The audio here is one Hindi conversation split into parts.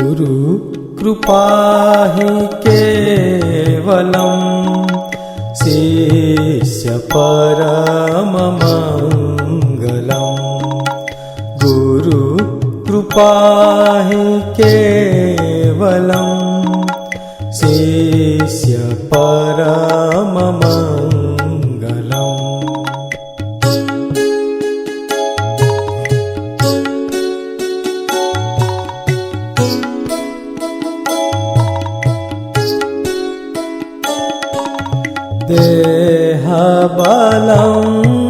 गुरु कृपा हि केवलम् यस्य परममङ्गलम्। मम मङ्गलम् गुरुकृपाहि के शिष्य पर देहबलं गेयबलम्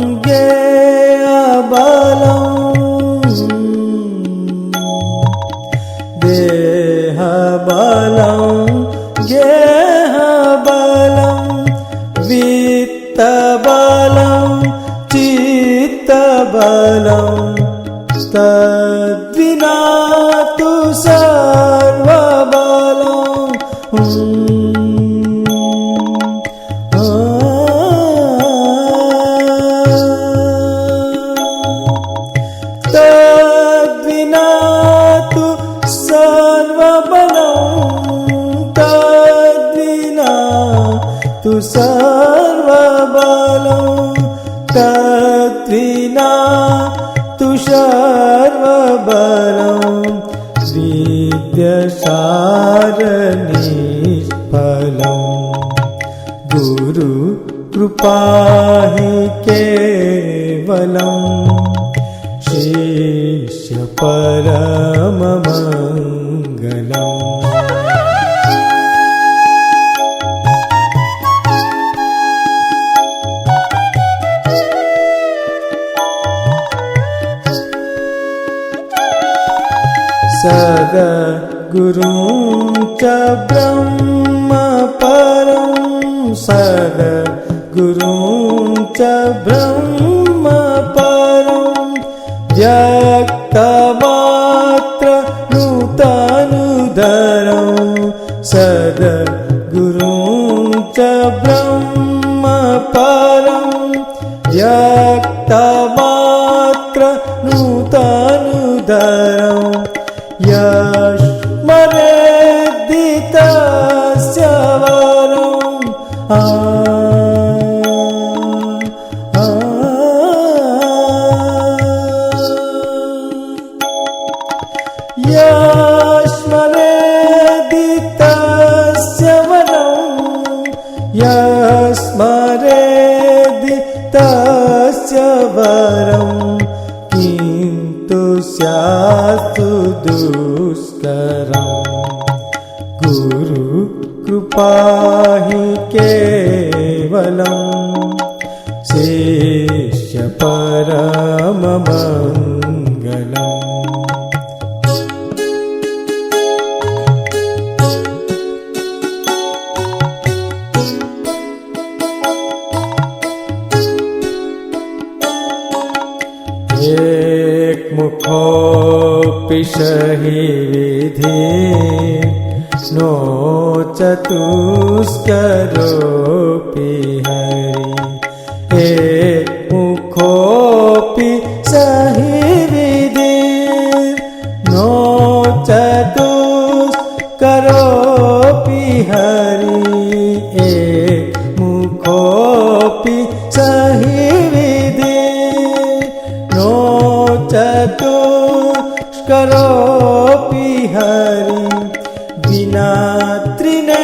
सर्वबलं तद्विना तु सर्वबलं विद्यसारनिष्फलम्। गुरु कृपा हि केवलम् शिष्य परममङ्गलम् सद्गुरुं च ब्रह्म परं सद्गुरुं च ब्रह्म परं व्यक्तमात्र नूतनुदरं सद्गुरुं च ब्रह्म परं व्यक्तमात्र वरम् आ आ यस्मरेदितस्य वरम् यस्मरेदितस्य वरम् किन्तु स्यात्तु दुष्करम् गुरु कृपा केवलम् शिष्य परममङ्गलम् एकमुखोऽपि सहि विधि नो चतुष्करोऽपि हरि एकमुखोऽपि सहि विधि नो चतुष्करोऽपि हरि एकमुखोऽपि सहि विधि नो चतुष्करोऽपि हरि। നാത്രിനേ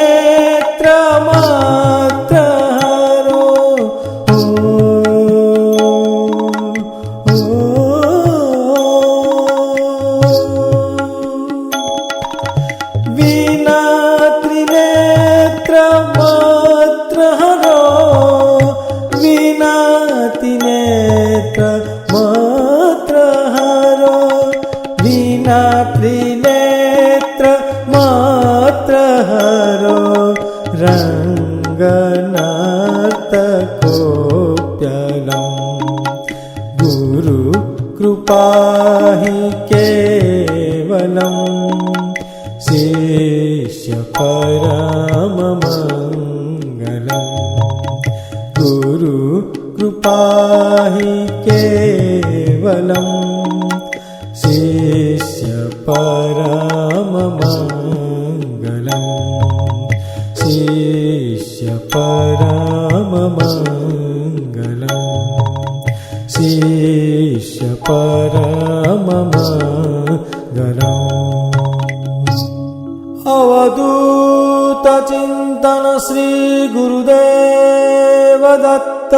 रङ्गनाथकोप्यलम् कृपा हि केवलम् शिष्य परममङ्गलम् गुरु कृपा हि केवलम् शिष्य શેષ પરમ અવધૂત ચિંતન શ્રી ગુરુદેવ દત્ત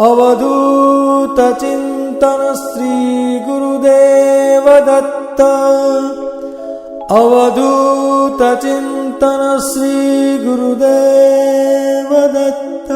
અવધૂત ચિંતન શ્રી ગુરુદેવ દત્ત અવધૂત ચિંતન શ્રી ગુરુદેવ દત્ત